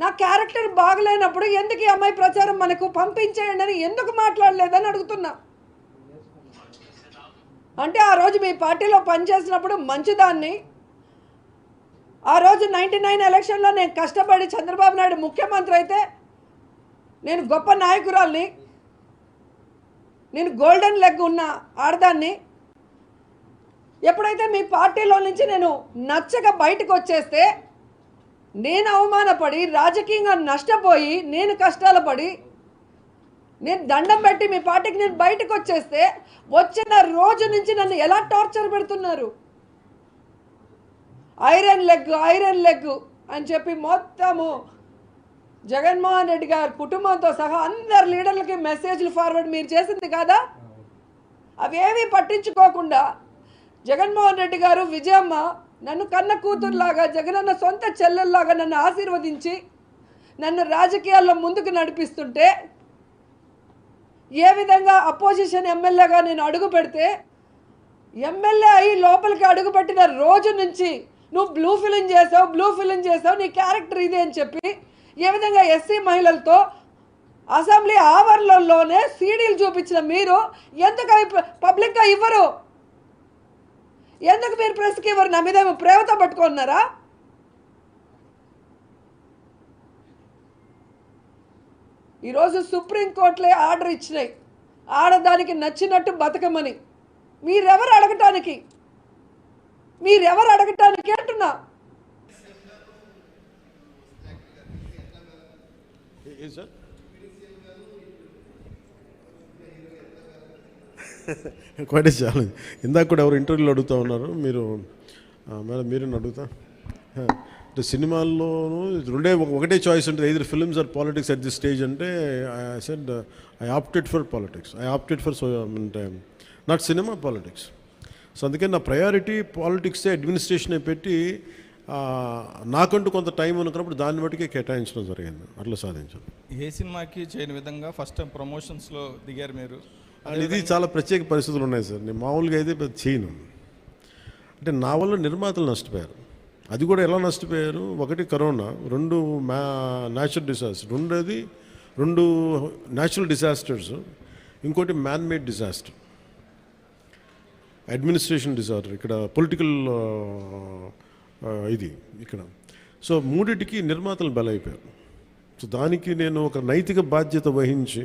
నా క్యారెక్టర్ బాగలేనప్పుడు ఎందుకు ఈ అమ్మాయి ప్రచారం మనకు పంపించేయండి అని ఎందుకు మాట్లాడలేదని అడుగుతున్నా. అంటే ఆ రోజు మీ పార్టీలో పనిచేసినప్పుడు మంచిదాన్ని. ఆ రోజు నైంటీ నైన్ ఎలక్షన్లో నేను కష్టపడి చంద్రబాబు నాయుడు ముఖ్యమంత్రి అయితే నేను గొప్ప నాయకురాల్ని నేను గోల్డెన్ లెగ్ ఉన్న ఆడదాన్ని. ఎప్పుడైతే మీ పార్టీలో నుంచి నేను నచ్చక బయటకు వచ్చేస్తే నేను అవమానపడి రాజకీయంగా నష్టపోయి నేను కష్టాలు పడి నేను దండం పెట్టి మీ పార్టీకి నేను బయటకు వచ్చేస్తే వచ్చిన రోజు నుంచి నన్ను ఎలా టార్చర్ పెడుతున్నారు? ఐరన్ లెగ్ ఐరన్ లెగ్ అని చెప్పి మొత్తము జగన్మోహన్ రెడ్డి గారి కుటుంబంతో సహా అందరు లీడర్లకి మెసేజ్లు ఫార్వర్డ్ మీరు చేసింది కాదా? అవేమీ పట్టించుకోకుండా జగన్మోహన్ రెడ్డి గారు విజయమ్మ నన్ను కన్న కూతురులాగా జగనన్న సొంత చెల్లెల్లాగా నన్ను ఆశీర్వదించి నన్ను రాజకీయాల్లో ముందుకు నడిపిస్తుంటే ఏ విధంగా అపోజిషన్ ఎమ్మెల్యేగా నేను అడుగు పెడితే ఎమ్మెల్యే అయ్యి లోపలికి అడుగుపెట్టిన రోజు నుంచి నువ్వు బ్లూ ఫిలిం చేసావు బ్లూ ఫిలిం చేసావు నీ క్యారెక్టర్ ఇదే అని చెప్పి ఏ విధంగా ఎస్సీ మహిళలతో అసెంబ్లీ ఆవరణలోనే సీడీలు చూపించిన మీరు ఎందుకు పబ్లిక్గా ఇవ్వరు? ఎందుకు మీరు ప్రెస్కి ఇవ్వరు నా మీద ఏమో ప్రేమతో పట్టుకున్నారా? ఈరోజు సుప్రీంకోర్టులే ఆర్డర్ ఇచ్చినాయి. ఆడదానికి నచ్చినట్టు బతకమని. మీరెవరు అడగటానికి? మీరెవరు అడగటానికి అంటున్నా? సార్ క్వైట్ ఛాలెంజ్ ఇందాక కూడా ఎవరు ఇంటర్వ్యూలో అడుగుతూ ఉన్నారు. మీరు మేడం మీరు అడుగుతా. అంటే సినిమాల్లోనూ రెండే ఒకటే చాయిస్ ఉంటుంది. Either films or politics at this stage అంటే I said I opted for politics I opted for so అంటే నాట్ సినిమా పాలిటిక్స్ సో అందుకే నా ప్రయారిటీ పాలిటిక్సే అడ్మినిస్ట్రేషనే పెట్టి నాకంటూ కొంత టైం ఉన్నప్పుడు దాన్ని బట్టికే కేటాయించడం జరిగింది. అట్లా సాధించాను. ఏ సినిమాకి చేయని విధంగా ఫస్ట్ టైం ప్రమోషన్స్లో దిగారు మీరు? అండ్ ఇది చాలా ప్రత్యేక పరిస్థితులు ఉన్నాయి సార్. నేను మామూలుగా అయితే పెద్ద చేయను. అంటే నా వల్ల నిర్మాతలు నష్టపోయారు. అది కూడా ఎలా నష్టపోయారు? ఒకటి కరోనా రెండు మ్యా న్యాచురల్ డిజాస్టర్ రెండోది రెండు న్యాచురల్ డిజాస్టర్స్ ఇంకోటి మ్యాన్మేడ్ డిజాస్టర్ అడ్మినిస్ట్రేషన్ డిజార్డర్ ఇక్కడ పొలిటికల్ ఇది ఇక్కడ. సో మూడిటికి నిర్మాతలు బలైపోయారు. సో దానికి నేను ఒక నైతిక బాధ్యత వహించి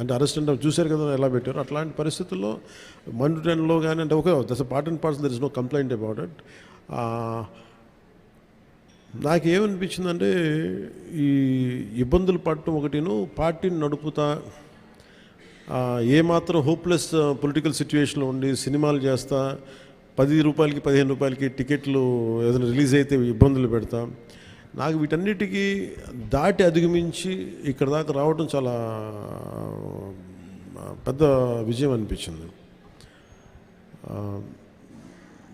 అంటే అరెస్ట్ అంటే చూశారు కదా ఎలా పెట్టారు. అట్లాంటి పరిస్థితుల్లో మండు టెన్లో కానీ అంటే ఒక this part and parts there is no complaint about it. నాకేమనిపించిందంటే ఈ ఇబ్బందులు పడటం ఒకటిను పార్టీని నడుపుతా ఏమాత్రం హోప్లెస్ పొలిటికల్ సిచ్యువేషన్లో ఉండి సినిమాలు చేస్తా పది రూపాయలకి పదిహేను రూపాయలకి టికెట్లు ఏదైనా రిలీజ్ అయితే ఇబ్బందులు పెడతా నాకు వీటన్నిటికీ దాటి అధిగమించి ఇక్కడ దాకా రావడం చాలా పెద్ద విజయం అనిపించింది.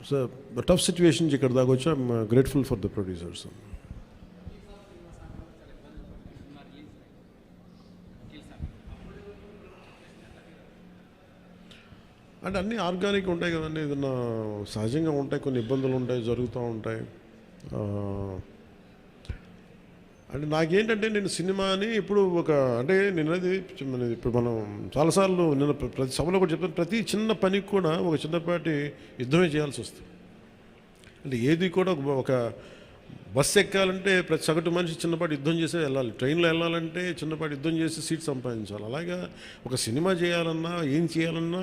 సో టఫ్ సిచ్యువేషన్ ఇక్కడ దాకా వచ్చి I'm grateful for the producers. అంటే అన్నీ ఆర్గానిక్ ఉంటాయి కదండి ఏదన్నా సహజంగా ఉంటాయి కొన్ని ఇబ్బందులు ఉంటాయి జరుగుతూ ఉంటాయి. అంటే నాకేంటంటే నేను సినిమాని ఇప్పుడు ఒక అంటే నేను అనేది ఇప్పుడు మనం చాలాసార్లు నేను ప్రతి సభలో కూడా చెప్తాను ప్రతి చిన్న పనికి కూడా ఒక చిన్నపాటి యుద్ధమే చేయాల్సి వస్తుంది. అంటే ఏది కూడా ఒక బస్సు ఎక్కాలంటే ప్రతి సగటు మనిషి చిన్నపాటి యుద్ధం చేసే వెళ్ళాలి. ట్రైన్లో వెళ్ళాలంటే చిన్నపాటి యుద్ధం చేసి సీట్ సంపాదించాలి. అలాగా ఒక సినిమా చేయాలన్నా ఏం చేయాలన్నా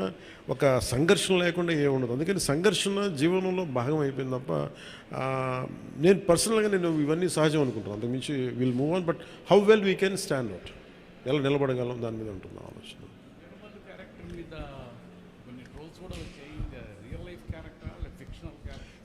ఒక సంఘర్షణ లేకుండా ఏముండదు అందుకని సంఘర్షణ జీవనంలో భాగం అయిపోయింది తప్ప నేను పర్సనల్గా నేను ఇవన్నీ సహజం అనుకుంటాను అంతకుమించి will move on but how well we can stand out? ఎలా నిలబడగలం? దాని మీద ఉంటుంది ఆలోచన క్యారెక్టర్ మీద కొన్ని ట్రోల్స్ కూడా వచ్చాయి real life character fictional character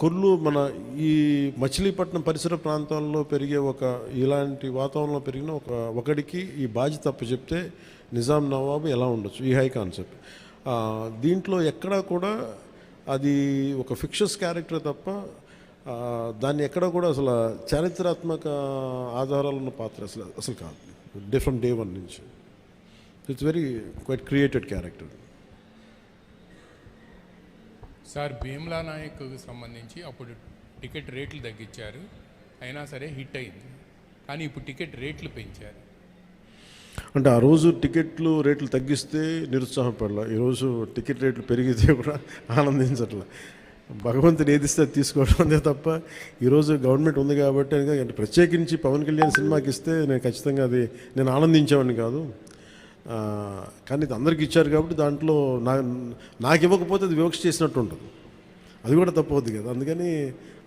కుర్లు మన ఈ మచిలీపట్నం పరిసర ప్రాంతాల్లో పెరిగే ఒక ఇలాంటి వాతావరణంలో పెరిగిన ఒక ఒకడికి ఈ బాధ్యత తప్పు చెప్తే నిజాం నవాబు ఎలా ఉండొచ్చు? ఈ హై కాన్సెప్ట్. దీంట్లో ఎక్కడా కూడా అది ఒక ఫిక్షస్ క్యారెక్టర్ తప్ప దాన్ని ఎక్కడ కూడా అసలు చారిత్రాత్మక ఆధారాలు ఉన్న పాత్ర అసలు అసలు కాదు. డిఫరెంట్ డే వన్ నుంచి. It's very quite created character sir Bheemla Nayak సంబంధించి అప్పుడు టికెట్ రేట్లు తగ్గించారు. అయినా సరే హిట్ అయింది. కానీ ఇప్పుడు టికెట్ రేట్లు పెంచారు. అంటే ఆ రోజు టికెట్లు రేట్లు తగ్గిస్తే నిరుత్సాహపడలా. ఈరోజు టికెట్ రేట్లు పెరిగితే కూడా ఆనందించట్లా. భగవంతుని ఏదిస్తే అది తీసుకోవడం అంతే తప్ప ఈరోజు గవర్నమెంట్ ఉంది కాబట్టి అంటే ప్రత్యేకించి పవన్ కళ్యాణ్ సినిమాకి ఇస్తే నేను ఖచ్చితంగా అది నేను ఆనందించేవాడిని కాదు. కానీ ఇది అందరికి ఇచ్చారు కాబట్టి దాంట్లో నా నాకు ఇవ్వకపోతే అది వివక్ష చేసినట్టు ఉంటుంది. అది కూడా తప్పవుద్ది కదా. అందుకని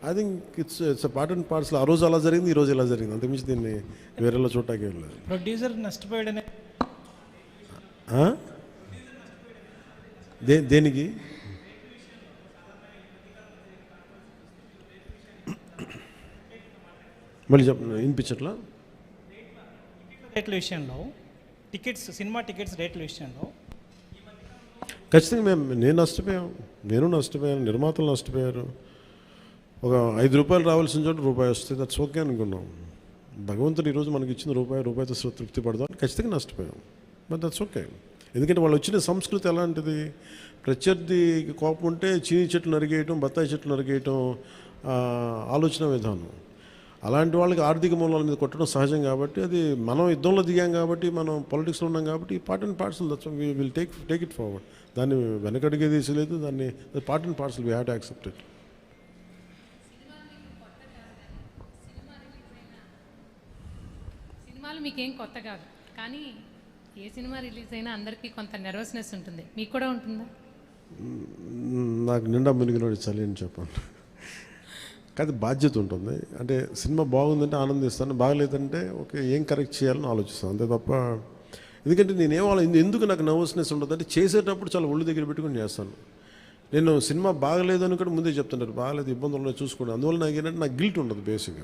I think it's it's part and పార్ట్స్లో ఆ రోజు అలా జరిగింది ఈ రోజు ఇలా జరిగింది. అంతకుమించి దీన్ని వేరేలా చూడటానికి ఏం లేదు. ప్రొడ్యూసర్ నష్టపోయాడనే? దే దేనికి? మళ్ళీ చెప్ప వినిపించట్లా? రేట్ల విషయంలో టికెట్స్ సినిమా టికెట్స్ రేట్ల విషయంలో? ఖచ్చితంగా మేము నేను నష్టపోయాం. నేను నష్టపోయాను నిర్మాతలు నష్టపోయారు. ఒక ఐదు రూపాయలు రావాల్సిన చోట రూపాయి వస్తే దట్స్ ఓకే అనుకున్నాం. భగవంతుడు ఈరోజు మనకి ఇచ్చిన రూపాయి రూపాయితో తృప్తి పడదాం ఖచ్చితంగా నష్టపోయాం. బట్ దట్స్ ఓకే ఎందుకంటే వాళ్ళు వచ్చిన సంస్కృతి ఎలాంటిది? ప్రత్యర్థి కోపం ఉంటే చీని చెట్లు నరిగేయటం బత్తాయి చెట్లు నరిగేయటం ఆలోచన విధానం. అలాంటి వాళ్ళకి ఆర్థిక మూలాల మీద కొట్టడం సహజం కాబట్టి అది మనం యుద్ధంలో దిగాం కాబట్టి మనం పొలిటిక్స్లో ఉన్నాం కాబట్టి part and that's will take take it forward దాన్ని వెనకడిగే తీసలేదు దాన్ని part and parts we have to accept it సినిమాలు మీకేం కొత్త కాదు కానీ ఏ సినిమా రిలీజ్ అయినా అందరికీ కొంత నెర్వస్నెస్ ఉంటుంది. మీకు కూడా ఉంటుందా? నాకు నిండా మునిగినోడు చలి అని చెప్పండి. కాదు బాధ్యత ఉంటుంది. అంటే సినిమా బాగుందంటే ఆనందిస్తాను బాగలేదంటే ఓకే ఏం కరెక్ట్ చేయాలని ఆలోచిస్తాను. అంతే తప్ప ఎందుకంటే నేనేం ఆలో- ఎందుకు నాకు నర్వస్నెస్ ఉండదు? అంటే చేసేటప్పుడు చాలా ఒళ్ళు దగ్గర పెట్టుకుని చేస్తాను. నేను సినిమా బాగలేదు అని కూడా ముందే చెప్తుంటారు బాగలేదు ఇబ్బందులు ఉన్నాయి చూసుకోండి. అందువల్ల నాకు ఏంటంటే నాకు గిల్ట్ ఉండదు బేసిక్గా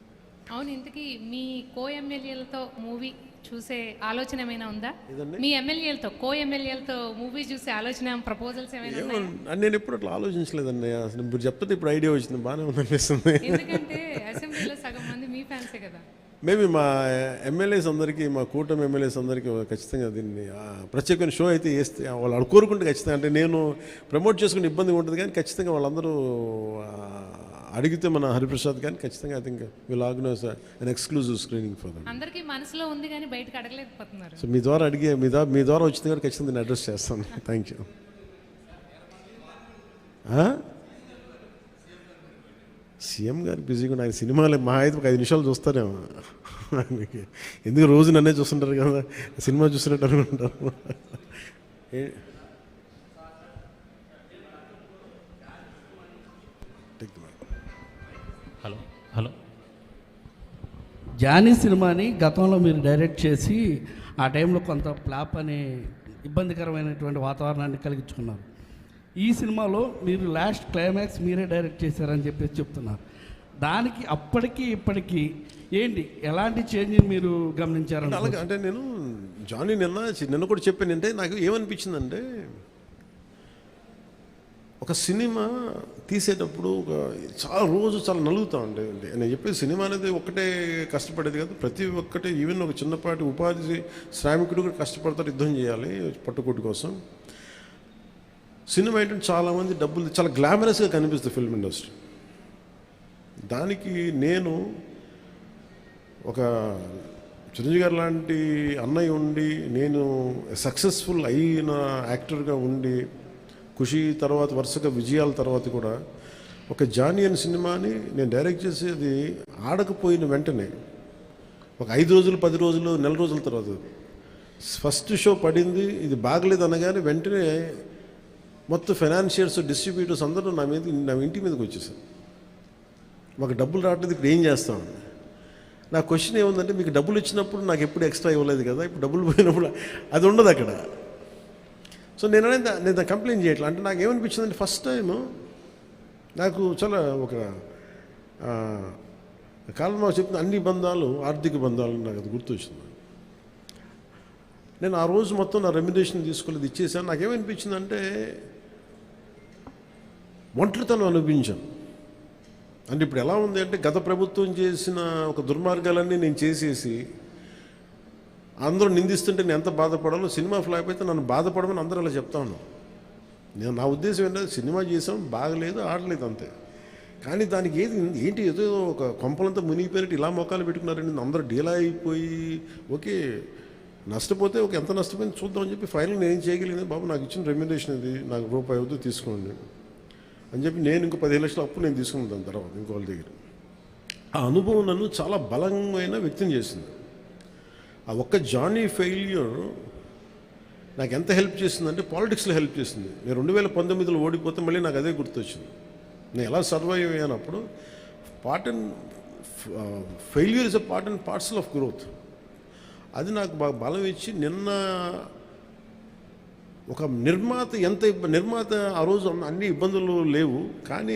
అవును ఇంతకీ మీ కో ఎమ్మెల్యేలతో మూవీ చూసే ఆలోచన ఏమైనా ఉందా? మీ ఎమ్మెల్యేలతో కో ఎమ్మెల్యేలతో మూవీ చూసే ఆలోచన ప్రపోజల్స్ ఏమైనా నేను ఎప్పుడు అట్లా ఆలోచించలేదండి. అసలు ఇప్పుడు చెప్తే ఇప్పుడు ఐడియా వచ్చింది బాగానే ఉంది అనిపిస్తుంది ఎందుకంటే అసెంబ్లీలో సగం మంది మీ ఫ్యాన్సే కదా. మేబీ మా ఎమ్మెల్యేస్ అందరికీ మా కూటమి ఎమ్మెల్యేస్ అందరికీ ఖచ్చితంగా దీన్ని ప్రత్యేకమైన షో అయితే వేస్తే వాళ్ళు కోరుకుంటే ఖచ్చితంగా అంటే నేను ప్రమోట్ చేసుకునే ఇబ్బంది ఉంటుంది కానీ ఖచ్చితంగా వాళ్ళందరూ అడిగితే మన హరిప్రసాద్ కానీ ఖచ్చితంగా I think will organise an exclusive screening for అందరికీ మనసులో ఉంది కానీ బయటకు అడగలేకపోతున్నారు. సో మీ ద్వారా అడిగే మీ ద్వారా మీ ద్వారా వచ్చింది కూడా ఖచ్చితంగా నేను అడ్రస్ చేస్తాను. థ్యాంక్ యూ సీఎం గారు బిజీగా నాకు సినిమాలు మా అయితే ఒక ఐదు నిమిషాలు చూస్తారేమో. ఆయనకి ఎందుకు రోజు నన్నే చూస్తుంటారు కదా? సినిమా చూసినట్టు అనుకుంటారు. Hello hello. జానీ సినిమాని గతంలో మీరు డైరెక్ట్ చేసి ఆ టైంలో కొంత ఫ్లాప్ అనే ఇబ్బందికరమైనటువంటి వాతావరణాన్ని కలిగించుకున్నారు. ఈ సినిమాలో మీరు లాస్ట్ క్లైమాక్స్ మీరే డైరెక్ట్ చేశారని చెప్పేసి చెప్తున్నారు. దానికి అప్పటికి ఇప్పటికీ ఏంటి? ఎలాంటి చేంజ్ మీరు గమనించారంటే అలాగే అంటే నేను జానీ నిన్న నిన్న కూడా చెప్పాను అంటే నాకు ఏమనిపించిందంటే ఒక సినిమా తీసేటప్పుడు ఒక చాలా రోజు చాలా నలుగుతా ఉండే నేను చెప్పేది సినిమా అనేది ఒక్కటే కష్టపడేది కాదు ప్రతి ఒక్కటి ఈవెన్ ఒక చిన్నపాటి ఉపాధి శ్రామికుడు కూడా కష్టపడతాడు యుద్ధం చేయాలి పట్టుకోటి కోసం. సినిమా ఏంటంటే చాలామంది డబ్బులు చాలా గ్లామరస్గా కనిపిస్తుంది ఫిల్మ్ ఇండస్ట్రీ. దానికి నేను ఒక చిరంజీవి గారు లాంటి అన్నయ్య ఉండి నేను సక్సెస్ఫుల్ అయిన యాక్టర్గా ఉండి ఖుషి తర్వాత వరుసగా విజయాల తర్వాత కూడా ఒక జానీ అనే సినిమాని నేను డైరెక్ట్ చేసేది ఆడకపోయిన వెంటనే ఒక ఐదు రోజులు పది రోజులు నెల రోజుల తర్వాత. ఫస్ట్ షో పడింది ఇది బాగలేదు అనగానే వెంటనే మొత్తం ఫైనాన్షియర్స్ డిస్ట్రిబ్యూటర్స్ అందరూ నా మీద నా ఇంటి మీదకి వచ్చేసారు. మాకు డబ్బులు రావట్లేదు ఇప్పుడు ఏం చేస్తామండి నా క్వశ్చన్ ఏముందంటే మీకు డబ్బులు ఇచ్చినప్పుడు నాకు ఎప్పుడు ఎక్స్ట్రా ఇవ్వలేదు కదా ఇప్పుడు డబ్బులు పోయినప్పుడు అది ఉండదు అక్కడ. సో నేను అనేది నేను కంప్లైంట్ చేయట్లా. అంటే నాకు ఏమనిపించిందంటే ఫస్ట్ టైం నాకు చాలా ఒక కాలంలో చెప్పిన అన్ని బంధాలు ఆర్థిక బంధాలు నాకు అది గుర్తొచ్చింది. నేను ఆ రోజు మొత్తం నా రెమ్యునేషన్ తీసుకోలేదు ఇచ్చేసాను నాకేమనిపించిందంటే ఒంటరితనం అనిపించాను అంటే ఇప్పుడు ఎలా ఉంది అంటే గత ప్రభుత్వం చేసిన ఒక దుర్మార్గాలన్నీ నేను చేసేసి అందరూ నిందిస్తుంటే నేను ఎంత బాధపడాలో సినిమా ఫ్లాప్ అయితే నన్ను బాధపడమని అందరూ అలా చెప్తాను నేను నా ఉద్దేశం ఏంటంటే సినిమా చేసాం బాగలేదు ఆడలేదు అంతే. కానీ దానికి ఏది ఏంటి ఏదో ఒక కొంపలంతా మునిగిపోయినట్టు ఇలా మొక్కలు పెట్టుకున్నారండి అందరూ డీలా అయిపోయి ఓకే నష్టపోతే ఒక ఎంత నష్టపోయింది చూద్దామని చెప్పి ఫైనల్ నేను ఏం చేయగలిగింది? బాబు నాకు ఇచ్చిన రెమ్యునేషన్ ఇది నాకు రూపాయి అవుతూ తీసుకోండి అని. చెప్పి నేను ఇంకో పదిహేను లక్షలు అప్పు నేను తీసుకున్నాను దాని తర్వాత ఇంకో వాళ్ళ దగ్గర. ఆ అనుభవం నన్ను చాలా బలమైన వ్యక్తం చేసింది. ఆ ఒక్క జానీ ఫెయిల్యూర్ నాకు ఎంత హెల్ప్ చేసిందంటే పాలిటిక్స్లో హెల్ప్ చేసింది. నేను రెండు వేల పంతొమ్మిదిలో ఓడిపోతే మళ్ళీ నాకు అదే గుర్తొచ్చింది. నేను ఎలా survive అయ్యానప్పుడు part and failure is a part and parcel of growth అది నాకు బాగా బలం ఇచ్చి నిన్న ఒక నిర్మాత ఎంత నిర్మాత ఆ రోజు అన్ని- ఇబ్బందులు లేవు. కానీ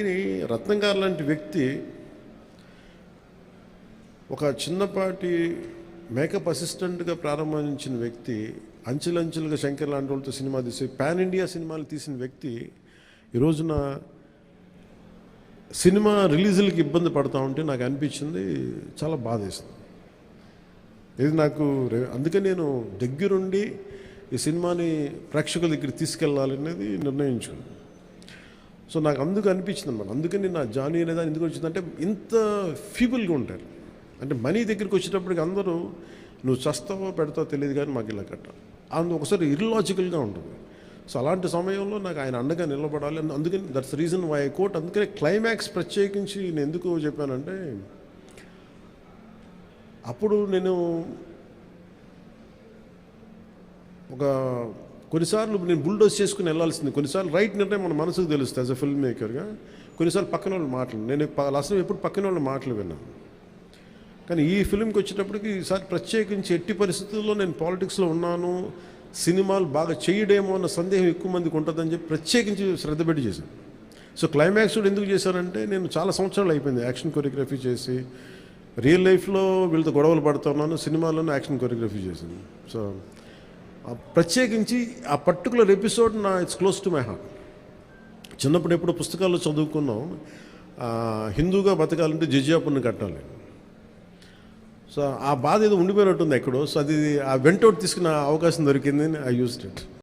రత్నం గారు లాంటి వ్యక్తి ఒక చిన్నపాటి మేకప్ అసిస్టెంట్గా ప్రారంభించిన వ్యక్తి అంచెలంచెలుగా శంకర్ లాంటి వాళ్ళతో సినిమా తీసి పాన్ ఇండియా సినిమాలు తీసిన వ్యక్తి ఈ రోజున సినిమా రిలీజులకి ఇబ్బంది పడతా ఉంటే నాకు అనిపించింది చాలా బాధేస్తుంది ఇది నాకు రే- అందుకే నేను దగ్గరుండి ఈ సినిమాని ప్రేక్షకుల దగ్గరికి తీసుకెళ్ళాలనేది నిర్ణయించుకున్నాను సో నాకు అందుకు అనిపించింది అనమాట అందుకని నా జానీ అనేది ఎందుకు వచ్చిందంటే ఇంత ఫీబుల్గా ఉంటారు. అంటే మనీ దగ్గరికి వచ్చేటప్పటికి అందరూ నువ్వు చస్తావో పెడతావో తెలియదు కానీ మాకు ఇలా కట్ట. అందు ఒకసారి ఇర్లాజికల్గా ఉంటుంది. సో అలాంటి సమయంలో నాకు ఆయన అండగా నిలబడాలి. అందుకని దట్స్ రీజన్ వై కోట్ అందుకనే క్లైమాక్స్ ప్రత్యేకించి నేను ఎందుకు చెప్పానంటే అప్పుడు నేను ఒక కొన్నిసార్లు నేను బుల్డోస్ చేసుకుని వెళ్ళాల్సింది. కొన్నిసార్లు రైట్ నిర్ణయం మన మనసుకు తెలుస్తుంది యాజ్ అ ఫిల్మ్ మేకర్గా కొన్నిసార్లు పక్కన వాళ్ళు మాటలు. నేను లాస్ట్ ఎప్పుడు పక్కన వాళ్ళ మాటలు విన్నాను. కానీ ఈ ఫిల్మ్కి వచ్చేటప్పటికి ఈసారి ప్రత్యేకించి ఎట్టి పరిస్థితుల్లో నేను పాలిటిక్స్లో ఉన్నాను సినిమాలు బాగా చేయడేమో అన్న సందేహం ఎక్కువ మందికి ఉంటుందని చెప్పి ప్రత్యేకించి శ్రద్ధ పెట్టి చేశాను. సో క్లైమాక్స్ కూడా ఎందుకు చేశానంటే నేను చాలా సంవత్సరాలు అయిపోయింది యాక్షన్ కొరియోగ్రఫీ చేసి రియల్ లైఫ్లో వీళ్ళతో గొడవలు పడుతున్నాను సినిమాలోనే యాక్షన్ కొరియోగ్రఫీ చేశాను. సో ప్రత్యేకించి ఆ పర్టికులర్ ఎపిసోడ్ నా it's close to my heart. చిన్నప్పుడు ఎప్పుడో పుస్తకాల్లో చదువుకున్నాం. హిందూగా బతకాలంటే జిజియాపుని కట్టాలి. సో ఆ బాధ ఏదో ఉండిపోయినట్టుంది ఎక్కడో. సో అది ఆ వెంటౌట్ తీసుకున్న అవకాశం దొరికింది ఐ యూస్డ్ ఇట్